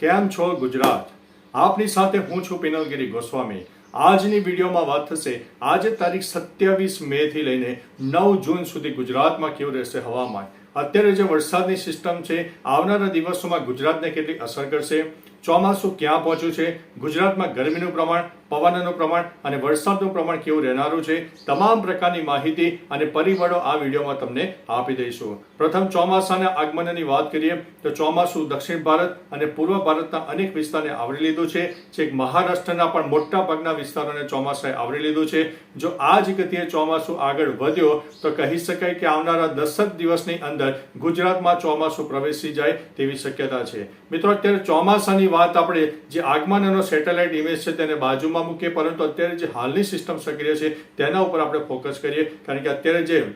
કેમ છો ગુજરાત? આપની સાથે હું છું પિનલગીરી ગોસ્વામી. આજની વિડીયોમાં વાત થશે આજે તારીખ સત્યાવીસ મે થી લઈને નવ જૂન સુધી ગુજરાતમાં કેવું રહેશે હવામાન? અત્યારે જે વરસાદની સિસ્ટમ છે, આવનારા દિવસોમાં ગુજરાતને કેટલી અસર કરશે? ચોમાસું ક્યાં પહોંચ્યું છે? ગુજરાતમાં ગરમીનું પ્રમાણ પવનનું પ્રમાણ અને વરસાદનું પ્રમાણ કેવું રહેનારું છે, તમામ પ્રકારની માહિતી અને પરિબળો આ વિડીયોમાં તમને આપી દઈશું. પ્રથમ ચોમાસાના આગમનની વાત કરીએ, તો ચોમાસું દક્ષિણ ભારત અને પૂર્વ ભારતના અનેક વિસ્તારને આવરી લીધું છે. છેક મહારાષ્ટ્રના પણ મોટા ભાગના વિસ્તારોને ચોમાસાએ આવરી લીધું છે. જો આ જ ગતિએ ચોમાસું આગળ વધ્યો, તો કહી શકાય કે આવનારા દસક દિવસની અંદર ગુજરાતમાં ચોમાસું પ્રવેશી જાય તેવી શક્યતા છે. મિત્રો, અત્યારે ચોમાસાની વાત આપણે જે આગમનનો સેટેલાઇટ ઇમેજ છે તેને બાજુમાં મૂકીએ પરંતુ અત્યારે જે હાલની સિસ્ટમ સક્રિય છે તેના ઉપર આપણે ફોકસ કરીએ. કારણ કે અત્યારે જે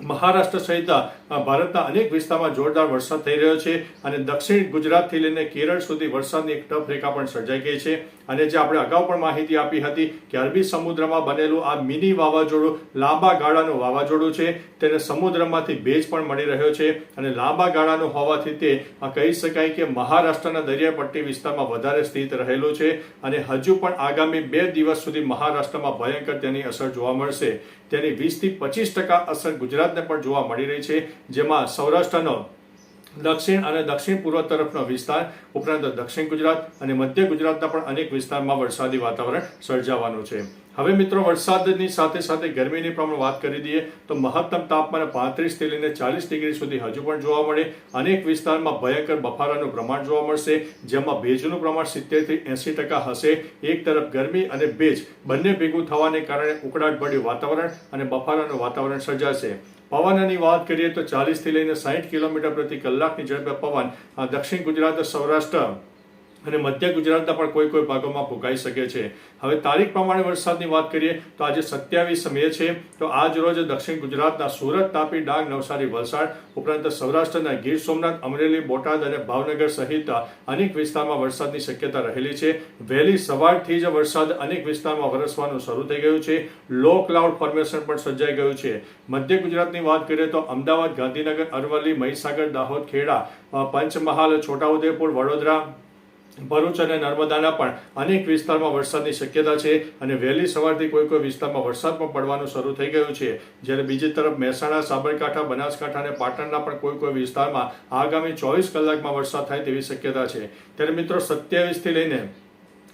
મહારાષ્ટ્ર સહિત અ, ભારતના અનેક વિસ્તારમાં જોરદાર વરસાદ થઈ રહ્યો છે અને દક્ષિણ ગુજરાતથી લઈને કેરળ સુધી વરસાદની એક ટફ રેખા પણ સર્જાઈ ગઈ છે. અને જે આપણે અગાઉ પણ માહિતી આપી હતી કે અરબી સમુદ્રમાં બનેલું આ મિની વાવાઝોડું લાંબા ગાળાનું વાવાઝોડું છે. તેને સમુદ્રમાંથી ભેજ પણ મળી રહ્યો છે અને લાંબા ગાળાનું હોવાથી તે કહી શકાય કે મહારાષ્ટ્રના દરિયાપટ્ટી વિસ્તારમાં વધારે સ્થિત રહેલું છે અને હજુ પણ આગામી બે દિવસ સુધી મહારાષ્ટ્રમાં ભયંકર તેની અસર જોવા મળશે. તેની વીસથી પચીસ ટકા અસર ગુજરાતને પણ જોવા મળી રહી છે જેમાં સૌરાષ્ટ્રનો દક્ષિણ અને દક્ષિણ પૂર્વ તરફનો વિસ્તાર, ઉપરાંત દક્ષિણ ગુજરાત અને મધ્ય ગુજરાતના પણ અનેક વિસ્તારમાં વરસાદી વાતાવરણ સર્જાવાનું છે. હવે મિત્રો, વરસાદની સાથે સાથે ગરમીની પણ વાત કરી દઈએ તો મહત્તમ તાપમાન પાંત્રીસથી લઈને ચાલીસ ડિગ્રી સુધી હજુ પણ જોવા મળે. અનેક વિસ્તારમાં ભયંકર બફારાનું પ્રમાણ જોવા મળશે, જેમાં ભેજનું પ્રમાણ સિત્તેરથી એંસી ટકા હશે. એક તરફ ગરમી અને ભેજ બંને ભેગું થવાને કારણે ઉકળાટભર્યું વાતાવરણ અને બફારાનું વાતાવરણ સર્જાશે. પવનની વાત કરીએ તો ચાલીસથી લઈને સાહીઠ કિલોમીટર પ્રતિ કલાકની ઝડપે પવન દક્ષિણ ગુજરાત, સૌરાષ્ટ્ર અને મધ્ય ગુજરાતના પણ કોઈ કોઈ ભાગોમાં ભોગાઈ શકે છે. હવે તારીખ પ્રમાણે વરસાદની વાત કરીએ, તો આજે સત્યાવીસ મે છે, તો આજ રોજ દક્ષિણ ગુજરાતના સુરત, તાપી, ડાંગ, નવસારી, વલસાડ, ઉપરાંત સૌરાષ્ટ્રના ગીર સોમનાથ, અમરેલી, બોટાદ અને ભાવનગર સહિત અનેક વિસ્તારમાં વરસાદની શક્યતા રહેલી છે. વહેલી સવારથી જ વરસાદ અનેક વિસ્તારમાં વરસવાનું શરૂ થઈ ગયું છે. લો ક્લાઉડ ફોર્મેશન પણ સર્જાઈ ગયું છે. મધ્ય ગુજરાતની વાત કરીએ તો અમદાવાદ, ગાંધીનગર, અરવલ્લી, મહીસાગર, દાહોદ, ખેડા પંચમહાલ, છોટાઉદેપુર, વડોદરા ભરૂચ અને નર્મદાના પણ અનેક વિસ્તારમાં વરસાદની શક્યતા છે અને વહેલી સવારથી કોઈ કોઈ વિસ્તારમાં વરસાદ પણ પડવાનું શરૂ થઈ ગયું છે. જ્યારે બીજી તરફ મહેસાણા, સાબરકાંઠા, બનાસકાંઠા અને પાટણના પણ કોઈ કોઈ વિસ્તારમાં આગામી ચોવીસ કલાકમાં વરસાદ થાય તેવી શક્યતા છે. ત્યારે મિત્રો સત્યાવીસથી લઈને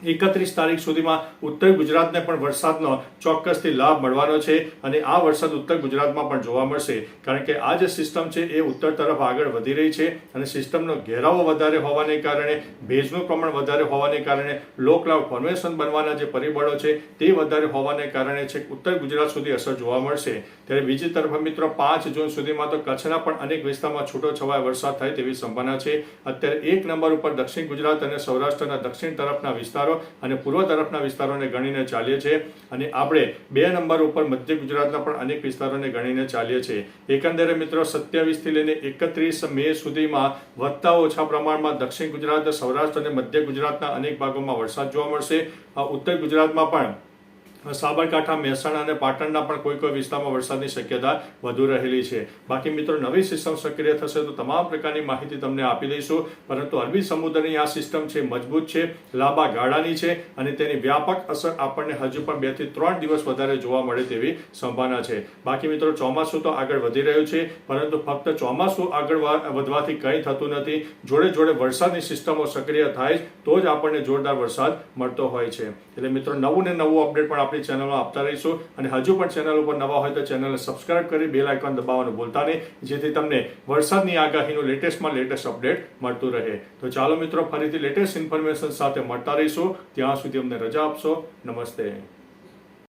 એકત્રીસ તારીખ સુધીમાં ઉત્તર ગુજરાતને પણ વરસાદનો ચોક્કસથી લાભ મળવાનો છે અને આ વરસાદ ઉત્તર ગુજરાતમાં પણ જોવા મળશે. કારણ કે આ જે સિસ્ટમ છે એ ઉત્તર તરફ આગળ વધી રહી છે અને સિસ્ટમનો ઘેરાવો વધારે હોવાને કારણે, ભેજનું પ્રમાણ વધારે હોવાને કારણે લો ક્લાઉડ ફોર્મેશન બનવાના જે પરિબળો છે તે વધારે હોવાને કારણે છે ઉત્તર ગુજરાત સુધી અસર જોવા મળશે. ત્યારે બીજી તરફ મિત્રો પાંચ જૂન સુધીમાં તો કચ્છના પણ અનેક વિસ્તારમાં છૂટો છવાય વરસાદ થાય તેવી સંભાવના છે. અત્યારે એક નંબર ઉપર દક્ષિણ ગુજરાત અને સૌરાષ્ટ્રના દક્ષિણ તરફના વિસ્તારો અને પૂર્વ તરફના વિસ્તારોને ગણીને ચાલીએ છીએ. અને આપણે બે નંબર ઉપર મધ્ય ગુજરાતના પણ અનેક વિસ્તારોને ગણીને ચાલીએ છીએ. એકંદરે મિત્રો સત્યાવીસથી લઈને એકત્રીસ મે સુધીમાં વધતા ઓછા પ્રમાણમાં દક્ષિણ ગુજરાત, સૌરાષ્ટ્ર અને મધ્ય ગુજરાતના અનેક ભાગોમાં વરસાદ જોવા મળશે. ઉત્તર ગુજરાતમાં પણ સાબરકાંઠા, મહેસાણા અને પાટણના પણ કોઈ કોઈ વિસ્તારમાં વરસાદની શક્યતા વધુ રહેલી છે. બાકી મિત્રો, નવી સિસ્ટમ સક્રિય થશે તો તમામ પ્રકારની માહિતી તમને આપી દઈશું. પરંતુ અરબી સમુદ્રની આ સિસ્ટમ છે મજબૂત છે, લાંબા ગાળાની છે અને તેની વ્યાપક અસર આપણને હજુ પણ બેથી ત્રણ દિવસ વધારે જોવા મળે તેવી સંભાવના છે. બાકી મિત્રો, ચોમાસું તો આગળ વધી રહ્યું છે, પરંતુ ફક્ત ચોમાસું આગળ વધવાથી કંઈ થતું નથી. જોડે જોડે વરસાદની સિસ્ટમો સક્રિય થાય તો જ આપણને જોરદાર વરસાદ મળતો હોય છે. એટલે મિત્રો, નવું ને નવું અપડેટ પણ આપણી ચેનલમાં આપતા રહીશું. અને હજુ પણ ચેનલ ઉપર નવા હોય તો ચેનલને સબસ્ક્રાઇબ કરી બેલ આઇકોન દબાવવાનું ભૂલતા નહીં. જેથી તમને વરસાદની આગાહીનું લેટેસ્ટમાં લેટેસ્ટ અપડેટ મળતું રહે. તો ચાલો મિત્રો, ફરીથી લેટેસ્ટ ઇન્ફોર્મેશન સાથે મળતા રહીશું. ત્યાં સુધી અમને રજા આપશો. નમસ્તે.